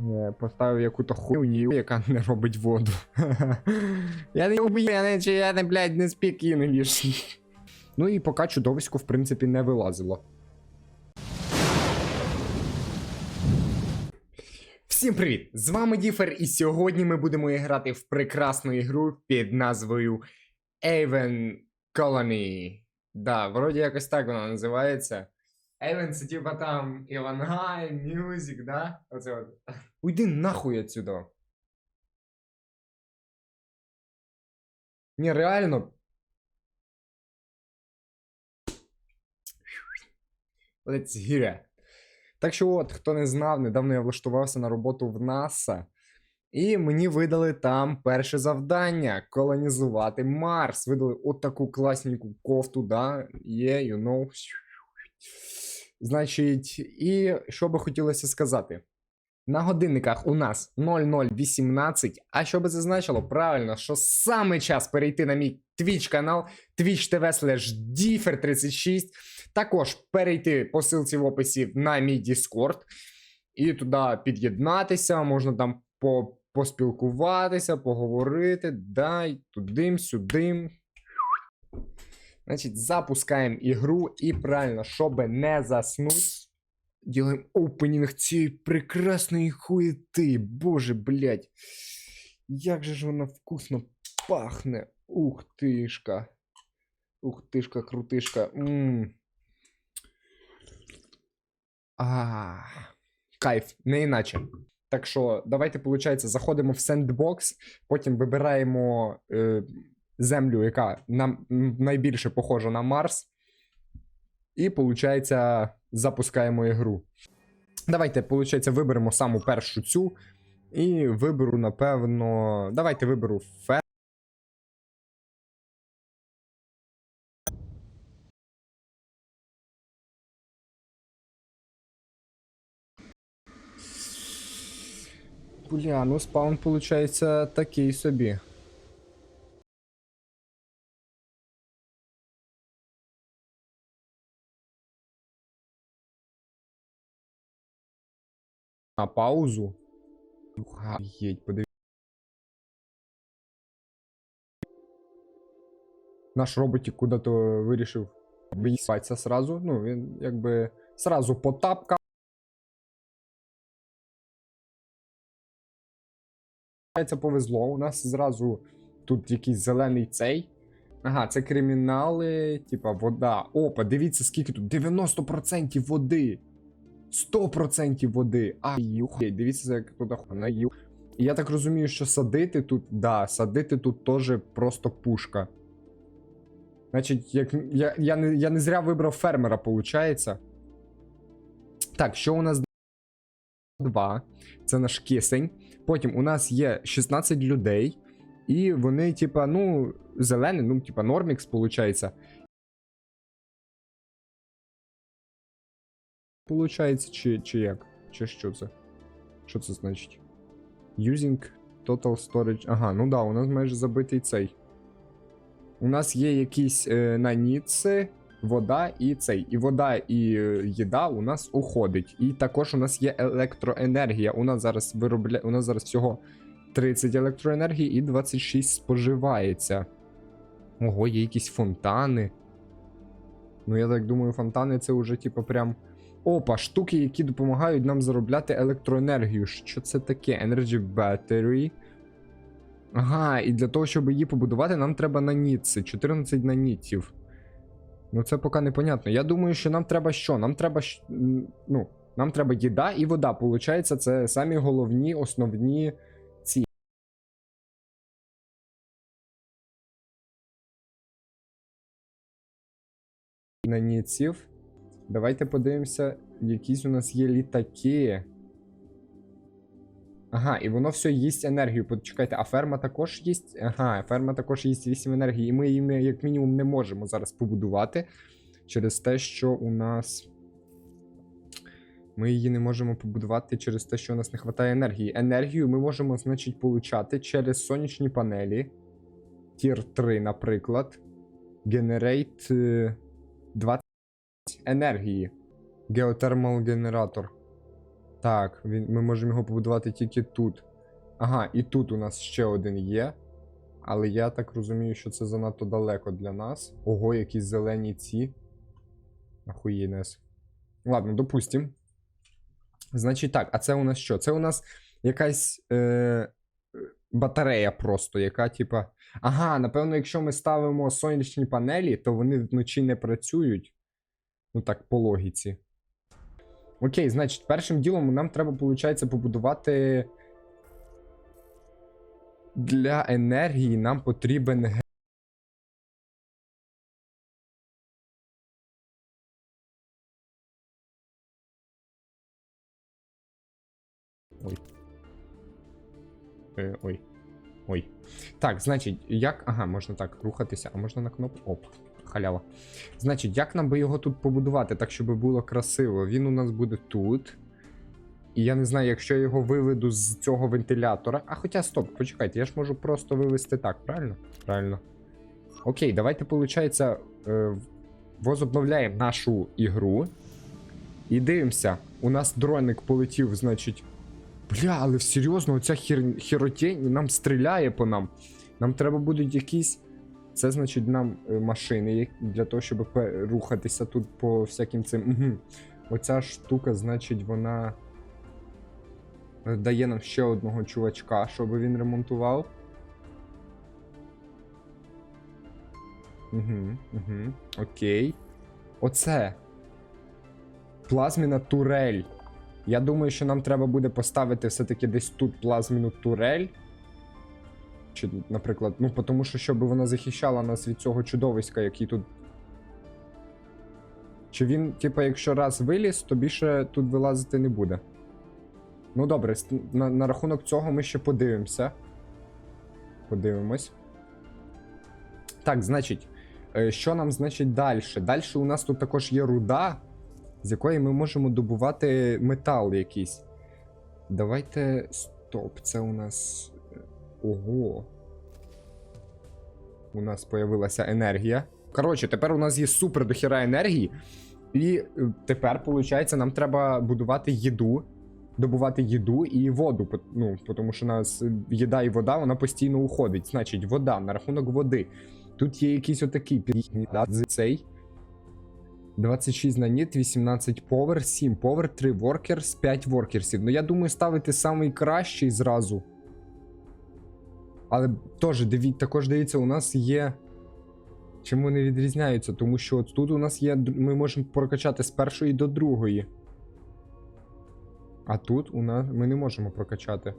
е, поставив яку-то хуйню, яка не робить воду. я не вб'ю, я не, чи я не, блядь, не спік інгліш. ну і поки чудовисько, в принципі, не вилазило. Всім привіт! З вами Діфер, і сьогодні ми будемо грати в прекрасну ігру під назвою Avon Colony. Да, вроді якось так вона називається. Це типа там Івангай, Music, да? Оце от. Уйди нахуй отсюда. Ні, реально. Let's hear it. Так що, от, хто не знав, недавно я влаштувався на роботу в НАСА. І мені видали там перше завдання колонізувати Марс. Видали от таку класненьку кофту, да? Є, you know. Значить, і що би хотілося сказати? На годинниках у нас 0018. А що би це значило? Правильно, що саме час перейти на мій Twitch канал Twitch TV slash Differ36. Також перейти по ссылці в описі на мій Discord. І туди під'єднатися, можна там по, поспілкуватися, поговорити. Дай тудим, сюдим. Значить, запускаємо ігру і правильно, щоб не заснуть. Делаем опенінг цієї прекрасної хуєти. Боже, блядь. Як же ж вона вкусно пахне. Ух тишка. Ух тишка, крутишка. Ммм. А, кайф, не іначе. Так що, давайте, виходить, заходимо в сендбокс, потім вибираємо е, землю, яка нам найбільше похожа на Марс. І, виходить, запускаємо ігру. Давайте, виходить, виберемо саму першу цю. І виберу, напевно. Давайте виберу фер. Бля, ну спаун получається такий собі. На паузу. Єдь, подивись. Наш роботик куди-то вирішив виїсатися сразу. Ну, він якби сразу потапка. Це повезло. У нас зразу тут якийсь зелений цей. Ага, це кримінали, типа вода. Опа, дивіться, скільки тут. 90% води. 100% води. А, юхай, дивіться, як тут охуєнно. Ю. І я так розумію, що садити тут, да, садити тут теж просто пушка. Значить, як, я, я, не, я не зря вибрав фермера, получається. Так, що у нас Два. Це наш кисень. Потім у нас є 16 людей, і вони, типа, ну, зелені, ну, типа, нормікс, получається. Получається, чи, чи як? Чи що це? Що це значить? Using total storage. Ага, ну да, у нас майже забитий цей. У нас є якісь е, наніци, вода і цей. І вода і е, їда у нас уходить. І також у нас є електроенергія. У нас зараз виробля... у нас зараз всього 30 електроенергії і 26 споживається. Ого, є якісь фонтани. Ну, я так думаю, фонтани це вже, типу, прям. Опа, штуки, які допомагають нам заробляти електроенергію. Що це таке? Energy Battery. Ага, і для того, щоб її побудувати, нам треба наніци. 14 нанітів. Ну, це поки непонятно. Я думаю, що нам треба що? Нам треба. Ну, нам треба їда і вода. Получається, це самі головні, основні ці. Давайте подивимося, якісь у нас є літаки. Ага, і воно все їсть енергію. Почекайте, а ферма також їсть. Ага, ферма також їсть 8 енергії. І ми її як мінімум не можемо зараз побудувати. Через те, що у нас. Ми її не можемо побудувати через те, що у нас не вистачає енергії. Енергію ми можемо, значить, получати через сонячні панелі. Тір 3, наприклад. Generate е, 20 енергії. Geothermal генератор. Так, він, ми можемо його побудувати тільки тут. Ага, і тут у нас ще один є. Але я так розумію, що це занадто далеко для нас. Ого, якісь зелені ці. Ахуєнес. Ладно, допустим. Значить так, а це у нас що? Це у нас якась е, батарея просто, яка, типа. Ага, напевно, якщо ми ставимо сонячні панелі, то вони вночі не працюють. Ну так, по логіці. Окей, значить, першим ділом нам треба, виходить, побудувати. Для енергії нам потрібен. Ой. Е, ой. Ой. Так, значить, як. Ага, можна так рухатися, а можна на кнопку. Оп, халява. Значить, як нам би його тут побудувати, так, щоб було красиво? Він у нас буде тут. І я не знаю, якщо я його виведу з цього вентилятора. А хоча стоп, почекайте, я ж можу просто вивести так, правильно? Правильно. Окей, давайте, виходить, е, возобновляємо нашу ігру. І дивимося. У нас дроник полетів, значить. Бля, але серйозно, оця хір... хіротень нам стріляє по нам. Нам треба будуть якісь. Це значить нам е, машини для того, щоб рухатися тут по всяким цим. Угу. Оця штука, значить, вона е, дає нам ще одного чувачка, щоб він ремонтував. Угу, угу. Окей. Оце. Плазміна турель. Я думаю, що нам треба буде поставити все-таки десь тут плазміну турель. Чи, наприклад, ну, тому що щоб вона захищала нас від цього чудовиська, який тут. Чи він, типа, якщо раз виліз, то більше тут вилазити не буде. Ну добре, на, на рахунок цього ми ще подивимося. Подивимось. Так, значить, е, що нам значить далі? Далі у нас тут також є руда, з якої ми можемо добувати метал якийсь. Давайте. Стоп, це у нас. Ого. У нас появилася енергія. Коротше, тепер у нас є супер дохіра енергії. І е, тепер, виходить, нам треба будувати їду, добувати їду і воду. Ну, тому що у нас їда і вода вона постійно уходить. Значить, вода на рахунок води. Тут є якийсь отакий цей. 26 наніт, 18 повер, 7 повер, 3 воркерс, 5 воркерсів. Ну я думаю, ставити самий кращий зразу. Але теж дивіть, також дивіться, у нас є. Чим вони відрізняються? Тому що от тут у нас є. Ми можемо прокачати з першої до другої. А тут у нас ми не можемо прокачати.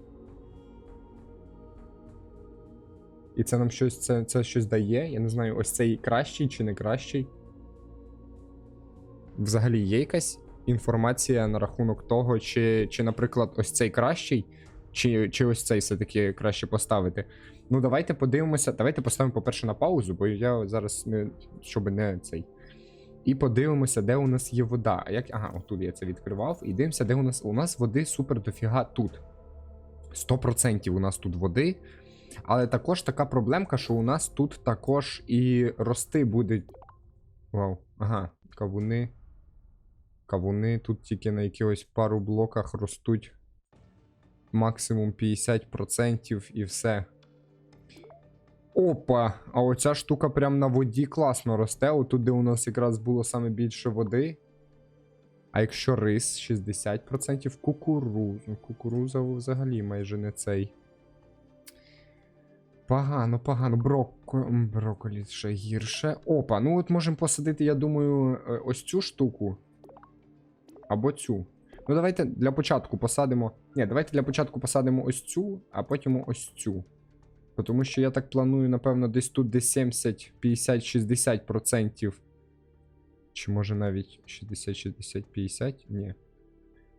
І це нам щось це, це щось дає. Я не знаю, ось цей кращий чи не кращий. Взагалі є якась інформація на рахунок того, чи, чи наприклад, ось цей кращий, чи, чи ось цей все-таки краще поставити. Ну, давайте подивимося. Давайте поставимо, по-перше, на паузу, бо я зараз не. щоб не цей. І подивимося, де у нас є вода. А як. Ага, отут я це відкривав. І дивимося, де у нас. У нас води супер дофіга тут. 100% у нас тут води. Але також така проблемка, що у нас тут також і рости будуть. Вау, ага, кавуни. Кавуни тут тільки на якихось пару блоках ростуть максимум 50% і все. Опа! А оця штука прям на воді класно росте. Отут, де у нас якраз було саме більше води. А якщо рис 60% кукурузу. Кукуруза взагалі майже не цей. Погано, погано. Броко... м, Брокколі ще гірше. Опа, ну от можемо посадити, я думаю, е, ось цю штуку. Або цю. Ну, давайте для початку посадимо. Ні, давайте для початку посадимо ось цю, а потім ось цю. Тому що я так планую, напевно, десь тут десь 70, 50, 60%. Чи може навіть 60, 60, 50? Ні.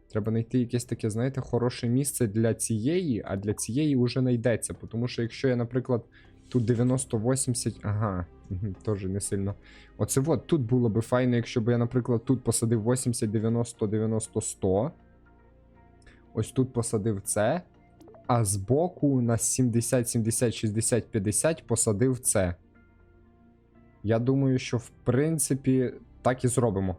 Треба знайти якесь таке, знаєте, хороше місце для цієї, а для цієї вже знайдеться. Тому що якщо я, наприклад, тут 90-80. Ага, теж не сильно. Оце от тут було би файно, якщо б я, наприклад, тут посадив 80, 90, 90, 100. Ось тут посадив це. А збоку на 70, 70, 60, 50 посадив це. Я думаю, що в принципі так і зробимо.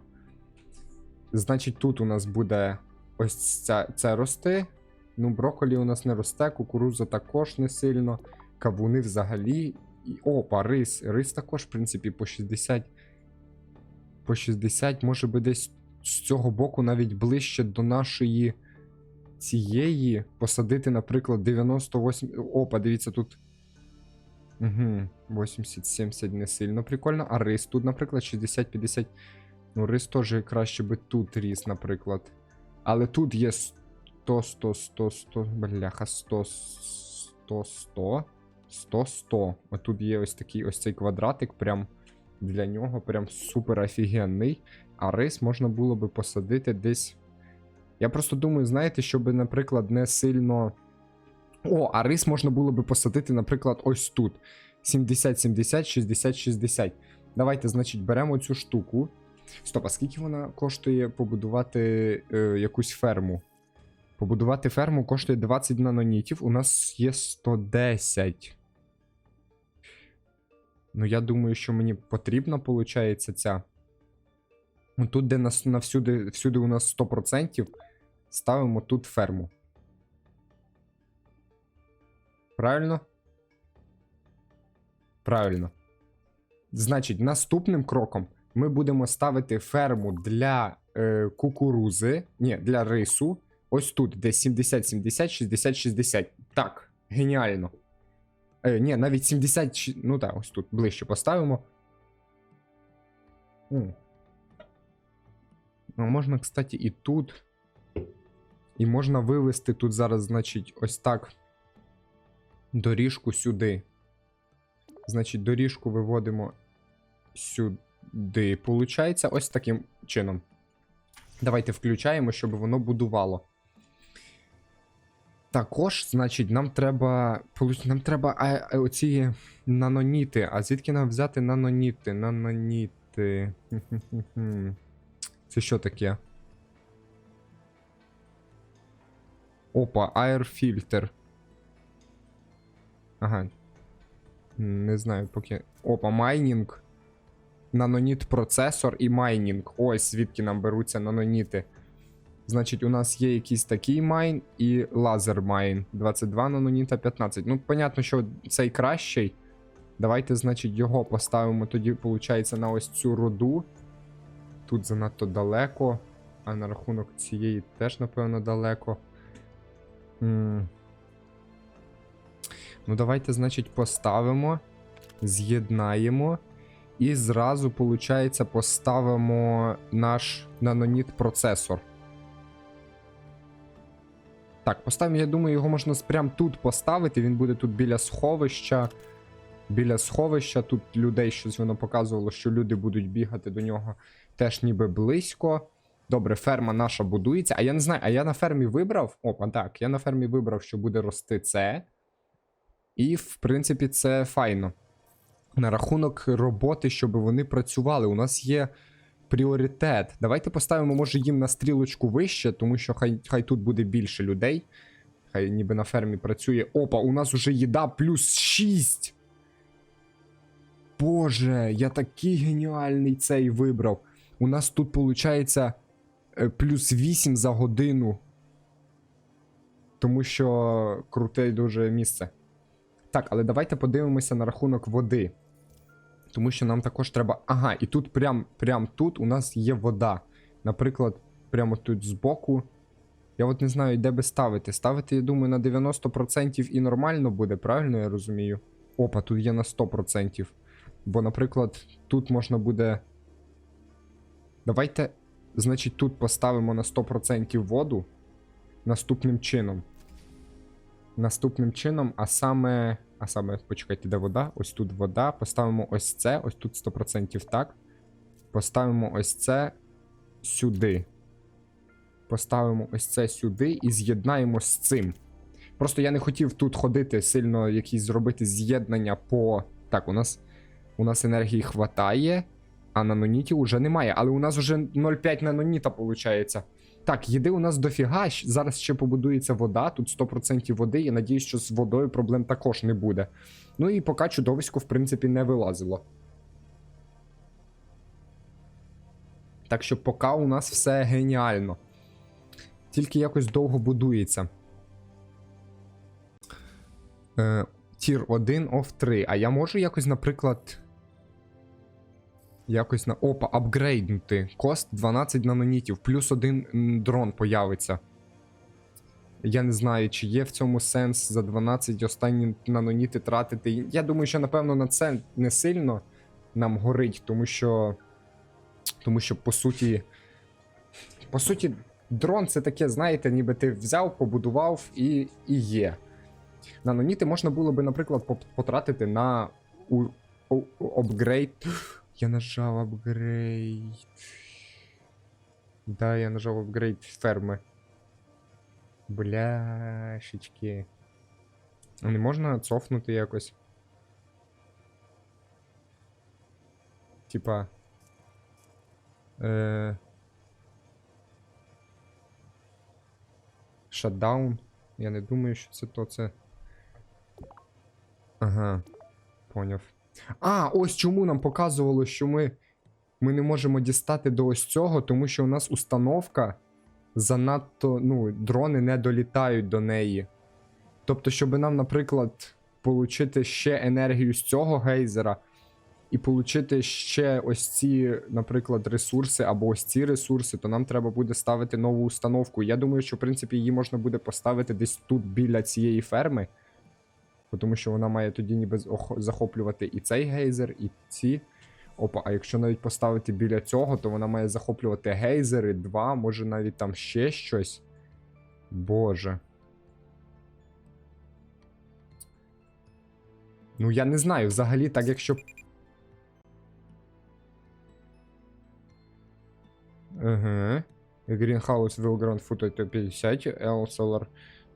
Значить, тут у нас буде ось це, це рости. Ну, брокколі у нас не росте, кукуруза також не сильно. Кавуни взагалі. І, опа, рис. Рис також, в принципі, по 60. По 60, може би десь з цього боку навіть ближче до нашої цієї посадити, наприклад, 98. Опа, дивіться, тут. Угу, 80-70 не сильно прикольно. А рис тут, наприклад, 60-50. Ну, рис теж краще би тут ріс, наприклад. Але тут є 100, 100, 100, 100, бляха, 100, 100, 100, 100, 100. Отут є ось такий ось цей квадратик, прям для нього прям супер офігенний. А рис можна було би посадити десь. Я просто думаю, знаєте, щоб, наприклад, не сильно. О, а рис можна було би посадити, наприклад, ось тут. 70-70, 60-60. Давайте, значить, беремо цю штуку. Стоп, а скільки вона коштує побудувати е, якусь ферму? Побудувати ферму коштує 20 нанонітів. У нас є 110. Ну, я думаю, що мені потрібна, виходить, ця. Ну, Тут, де нас навсюди, всюди у нас 100%, ставимо тут ферму. Правильно? Правильно. Значить, наступним кроком ми будемо ставити ферму для е, кукурузи, ні, для рису. Ось тут, де 70-70, 60-60. Так, геніально. Е, ні, навіть 70. Ну так, ось тут ближче поставимо. Ну, можна, кстати, і тут. І можна вивести тут зараз, значить, ось так. Доріжку сюди. Значить, доріжку виводимо сюди. Получається, ось таким чином. Давайте включаємо, щоб воно будувало. Також, значить, нам треба. Нам треба а, а, оці наноніти. А звідки нам взяти наноніти? Наноніти. Це що таке? Опа, аерфільтр. Ага. Не знаю, поки. Опа, майнінг. Наноніт процесор і майнінг. Ось звідки нам беруться наноніти. Значить, у нас є якийсь такий майн і лазер майн. 22 наноніта 15. Ну, понятно, що цей кращий. Давайте, значить, його поставимо тоді, виходить, на ось цю руду. Тут занадто далеко. А на рахунок цієї теж, напевно, далеко. М. Ну, давайте, значить, поставимо, з'єднаємо. І зразу, виходить, поставимо наш наноніт процесор. Так, поставимо, я думаю, його можна прямо тут поставити. Він буде тут біля сховища. Біля сховища. Тут людей щось воно показувало, що люди будуть бігати до нього теж ніби близько. Добре, ферма наша будується. А я не знаю, а я на фермі вибрав. Опа, так, я на фермі вибрав, що буде рости це. І, в принципі, це файно. На рахунок роботи, щоб вони працювали. У нас є пріоритет. Давайте поставимо, може, їм на стрілочку вище, тому що хай, хай тут буде більше людей. Хай ніби на фермі працює. Опа, у нас уже їда плюс 6. Боже, я такий геніальний цей вибрав. У нас тут виходить плюс 8 за годину. Тому що круте дуже місце. Так, але давайте подивимося на рахунок води. Тому що нам також треба. Ага, і тут прям, прям тут у нас є вода. Наприклад, прямо тут збоку. Я от не знаю, де би ставити. Ставити, я думаю, на 90% і нормально буде, правильно я розумію? Опа, тут є на 100%. Бо, наприклад, тут можна буде. Давайте, значить, тут поставимо на 100% воду наступним чином. Наступним чином, а саме. А саме, почекайте, де вода? Ось тут вода. Поставимо ось це, ось тут 100% так. Поставимо ось це сюди. Поставимо ось це сюди і з'єднаємо з цим. Просто я не хотів тут ходити сильно якісь зробити з'єднання по. Так, у нас у нас енергії хватає, а нанонітів уже немає. Але у нас вже 0,5 наноніта виходить. Так, їди у нас дофіга. Зараз ще побудується вода, тут 100% води. Я надіюсь, що з водою проблем також не буде. Ну і поки чудовисько, в принципі, не вилазило. Так що поки у нас все геніально. тільки якось довго будується. Е, Тір 1 of 3. А я можу якось, наприклад. Якось на. Опа, апгрейднути. Кост 12 нанонітів, плюс один дрон появиться. Я не знаю, чи є в цьому сенс за 12 останні наноніти тратити. Я думаю, що напевно на це не сильно нам горить, тому що. Тому що, по суті. По суті, дрон це таке, знаєте, ніби ти взяв, побудував і, і є. Наноніти можна було би, наприклад, потратити на у, у, у-. Я нажав апгрейд. Да, я нажав апгрейд ферми. Бляшечки. Не можна цофнути якось. Типа. Е... Шатдаун. Я не думаю, що це то це. Ага. Поняв. А, ось чому нам показувало, що ми. Ми не можемо дістати до ось цього, тому що у нас установка занадто. Ну, дрони не долітають до неї. Тобто, щоб нам, наприклад, отримати ще енергію з цього гейзера, і отримати ще ось ці, наприклад, ресурси або ось ці ресурси, то нам треба буде ставити нову установку. Я думаю, що в принципі її можна буде поставити десь тут біля цієї ферми. Тому що вона має тоді ніби захоплювати і цей гейзер, і ці. Опа, а якщо навіть поставити біля цього, то вона має захоплювати гейзери, два, може навіть там ще щось. Боже. Ну, я не знаю, взагалі, так якщо. Ага. Greenhouse will grant food at 50, L solar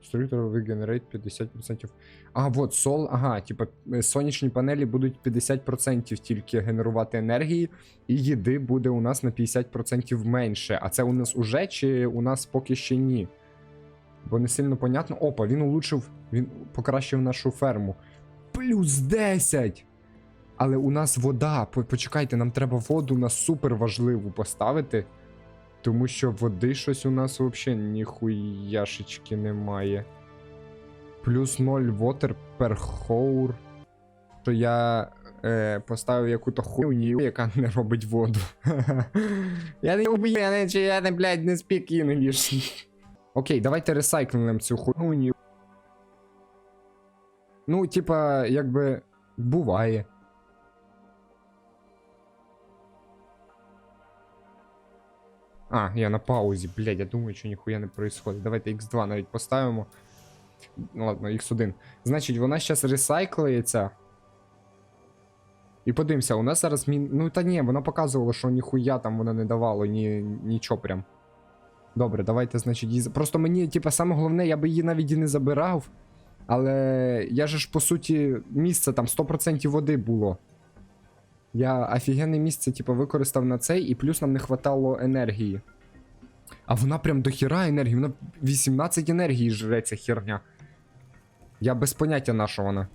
structure will 50%. А, вот, сол, ага, типа е, сонячні панелі будуть 50% тільки генерувати енергії, і їди буде у нас на 50% менше. А це у нас уже чи у нас поки ще ні? Бо не сильно понятно. Опа, він улучшив, він покращив нашу ферму. Плюс 10! Але у нас вода. Почекайте, нам треба воду на супер важливу поставити. Тому що води щось у нас взагалі ніхуяшечки немає. Плюс 0 water per hour. Що я е, поставив яку-то хуйню, яка не робить воду. я не уб'єний, чи я не, блядь, не speak English. Окей, давайте ресайклинем цю хуйню. Ну, типа, якби буває. А, я на паузі, блядь, я думаю, що ніхуя не происходит. Давайте X2 навіть поставимо. Ну ладно, X1. Значить, вона зараз ресайклається. І подивимося, у нас зараз мін. Ну та ні, вона показувала, що ніхуя там вона не давало, ні, нічого прям. Добре, давайте, значить, її. Просто мені, типа, саме головне, я би її навіть і не забирав. Але я же ж, по суті, місце там 100% води було. Я офігенне місце, типу, використав на цей, і плюс нам не хватало енергії. А вона прям до хіра енергії, вона 18 енергії жре ця херня. Я без поняття на що вона.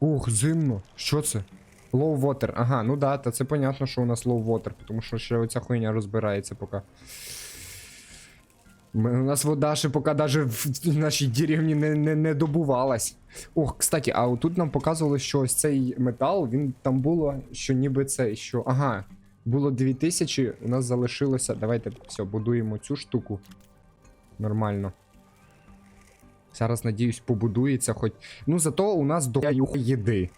Ух, зимно. Що це? Low water. Ага, ну да, та це понятно, що у нас low water, тому що ще оця хуйня розбирається поки. У нас вода ще поки даже в нашій деревні не, не, не добувалась. Ох, кстати, а отут нам показували, що ось цей метал, він там було, що ніби це, що. Ага, було 2000, у нас залишилося. Давайте все, будуємо цю штуку. Нормально. Зараз, надіюсь, побудується хоч. Ну, зато у нас до їди.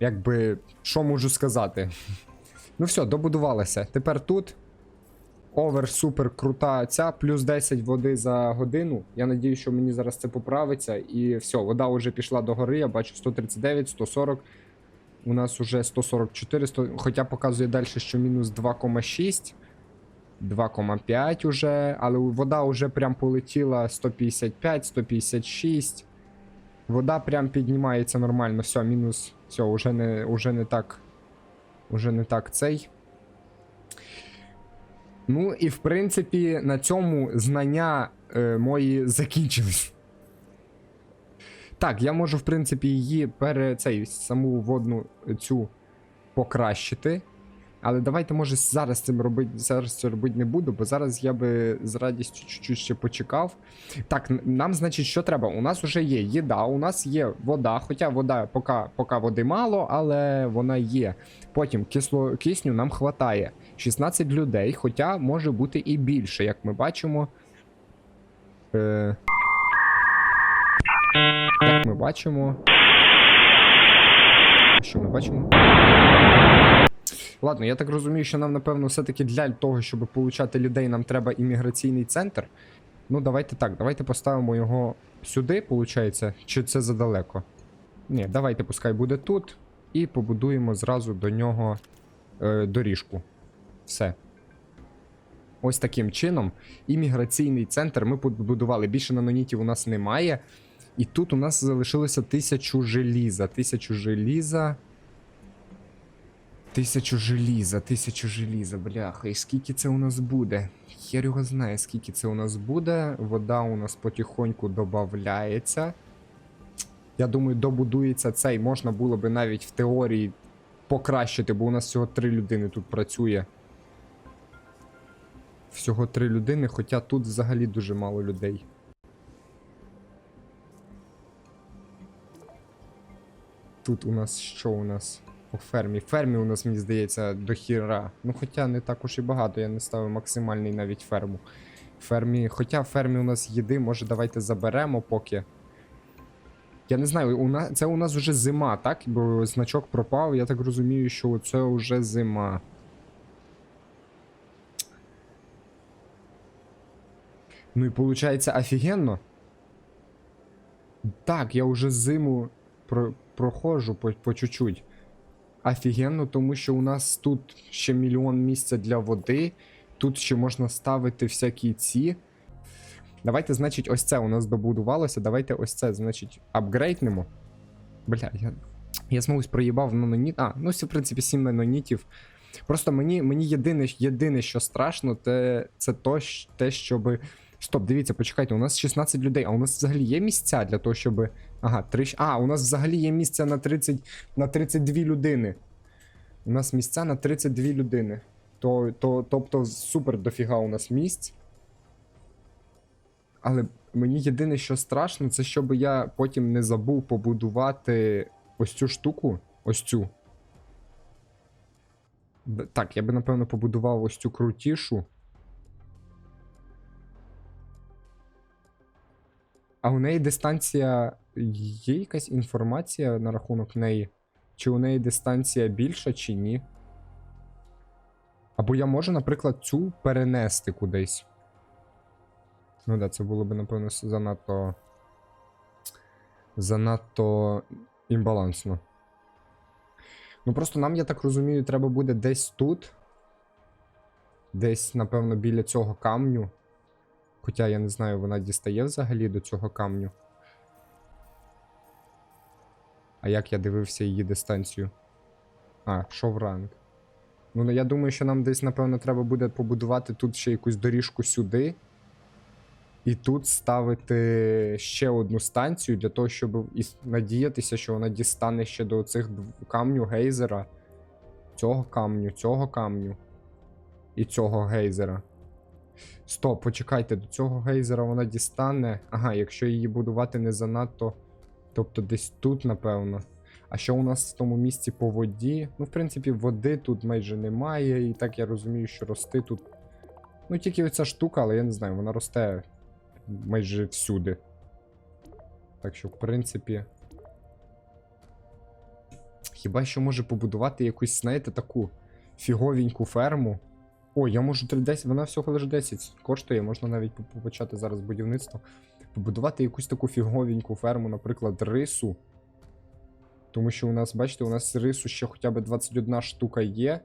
Якби, що можу сказати? Ну все, добудувалося. Тепер тут. Овер супер крута ця, плюс 10 води за годину. Я надію, що мені зараз це поправиться. І все, вода вже пішла до гори. Я бачу 139, 140. У нас уже 144, 100, хоча показує далі, що мінус 2,6. 2,5 уже, але вода вже прям полетіла 155, 156. Вода прям піднімається нормально. Все, мінус. Все, уже не, уже не так. Уже не так цей. Ну, і в принципі, на цьому знання е, мої закінчились. Так, я можу, в принципі, її пере цей саму водну цю покращити. Але давайте, може, зараз цим робити, зараз це робити не буду, бо зараз я би з радістю чуть-чуть ще почекав. Так, нам, значить, що треба? У нас вже є їда, у нас є вода, хоча вода поки, поки води мало, але вона є. Потім кисло, кисню нам хватає. 16 людей, хоча може бути і більше, як ми бачимо. Е... Як ми бачимо. Що ми бачимо? Ладно, я так розумію, що нам, напевно, все-таки для того, щоб получати людей, нам треба імміграційний центр. Ну, давайте так, давайте поставимо його сюди, виходить, чи це задалеко? Ні, давайте, пускай буде тут. І побудуємо зразу до нього е, доріжку. Все. Ось таким чином. Імміграційний центр ми побудували. Більше нанонітів у нас немає. І тут у нас залишилося тисячу желіза. Тисячу желіза. Тисячу желіза, тисячу желіза, бляха. І скільки це у нас буде? Хер його знає, скільки це у нас буде. Вода у нас потихоньку додається. Я думаю, добудується цей. Можна було би навіть в теорії покращити, бо у нас всього три людини тут працює. Всього три людини, хоча тут взагалі дуже мало людей. Тут у нас що у нас? По фермі. Фермі у нас, мені здається, до хіра. Ну, хоча не також і багато, я не ставив максимальний навіть ферму. Фермі. Хоча фермі у нас їди, може давайте заберемо поки. Я не знаю, у нас, це у нас вже зима, так? Бо значок пропав, я так розумію, що це вже зима. Ну і виходить офігенно. Так, я вже зиму про, проходжу по, по чуть-чуть. Офігенно, тому що у нас тут ще мільйон місця для води. Тут ще можна ставити всякі ці. Давайте, значить, ось це у нас добудувалося. Давайте ось це, значить, апгрейднемо. Бля, я. Я знову проїбав наноніт. А, ну, це, в принципі, 7 нанонітів. Просто мені, мені єдине, єдине, що страшно, те, це то, те, щоб. Стоп, дивіться, почекайте, у нас 16 людей, а у нас взагалі є місця для того, щоб. Ага, 3... А, у нас взагалі є місця на 30... на 32 людини. У нас місця на 32 людини. То, то, тобто, супер дофіга у нас місць. Але мені єдине, що страшно, це щоб я потім не забув побудувати ось цю штуку. Ось цю. Так, я би напевно побудував ось цю крутішу. А у неї дистанція. Є якась інформація на рахунок неї? Чи у неї дистанція більша, чи ні? Або я можу, наприклад, цю перенести кудись. Ну да, це було б, напевно, занадто. Занадто імбалансно. Ну просто нам, я так розумію, треба буде десь тут. Десь, напевно, біля цього камню. Хоча я не знаю, вона дістає взагалі до цього камню. А як я дивився її дистанцію? А, шовранг. Ну, ну, я думаю, що нам десь, напевно, треба буде побудувати тут ще якусь доріжку сюди. І тут ставити ще одну станцію для того, щоб надіятися, що вона дістане ще до цих камню гейзера. Цього камню, цього камню. І цього гейзера. Стоп, почекайте, до цього гейзера вона дістане. Ага, якщо її будувати не занадто. Тобто десь тут, напевно. А що у нас в тому місці по воді? Ну, в принципі, води тут майже немає, і так я розумію, що рости тут. Ну, тільки оця штука, але я не знаю, вона росте майже всюди. Так що, в принципі. Хіба що може побудувати якусь, знаєте, таку фіговеньку ферму. О, я можу 310, вона всього лише 10 коштує, можна навіть по- по- почати зараз будівництво. Побудувати якусь таку фіговеньку ферму, наприклад, рису. Тому що у нас, бачите, у нас рису ще хоча б 21 штука є.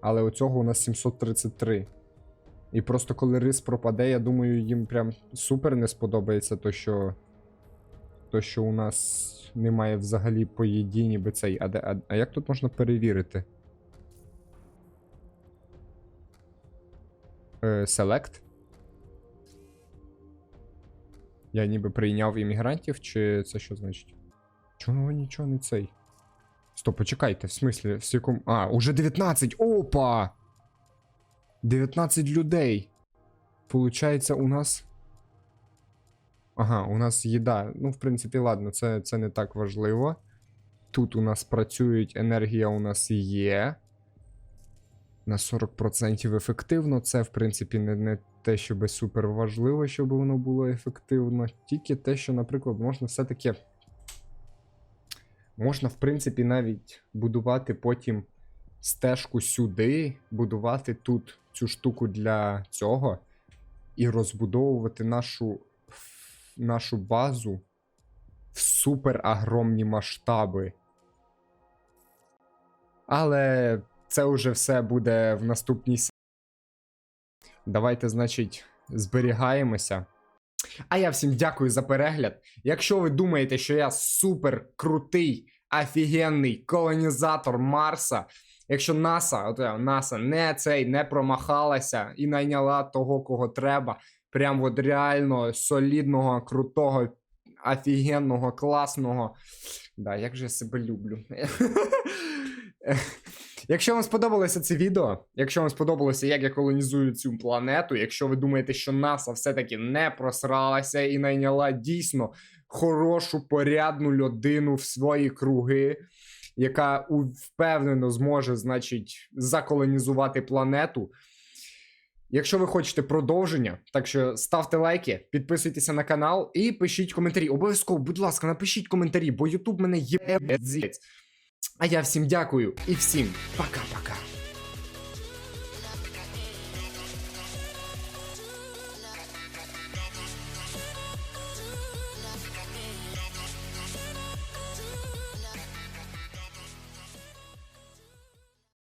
Але оцього у нас 733. І просто коли рис пропаде, я думаю, їм прям супер не сподобається то, що. То, що у нас немає взагалі по їді, ніби цей. А, а, а як тут можна перевірити? Select? Я ніби прийняв іммігрантів, чи це що значить? Чого нічого не цей? Стоп, почекайте, в смислі, в якому. А, уже 19! Опа! 19 людей. Получається, у нас. Ага, у нас їда. Ну, в принципі, ладно, це, це не так важливо. Тут у нас працюють, енергія у нас є. На 40% ефективно. Це, в принципі, не, не те, щоб супер важливо, щоб воно було ефективно. Тільки те, що, наприклад, можна все-таки. Можна, в принципі, навіть будувати потім стежку сюди, будувати тут цю штуку для цього і розбудовувати нашу, нашу базу в супер огромні масштаби. Але це вже все буде в наступній серії. Давайте, значить, зберігаємося. А я всім дякую за перегляд. Якщо ви думаєте, що я супер крутий, офігенний колонізатор Марса, якщо НАСА, от НАСА не цей не промахалася і найняла того, кого треба, прям от реально солідного, крутого, офігенного, класного. Да, як же я себе люблю. Якщо вам сподобалося це відео, якщо вам сподобалося, як я колонізую цю планету, якщо ви думаєте, що НАСА все-таки не просралася і найняла дійсно хорошу, порядну людину в свої круги, яка впевнено зможе, значить, заколонізувати планету. Якщо ви хочете продовження, так що ставте лайки, підписуйтеся на канал і пишіть коментарі. Обов'язково, будь ласка, напишіть коментарі, бо Ютуб мене є. А я всім дякую і всім пока.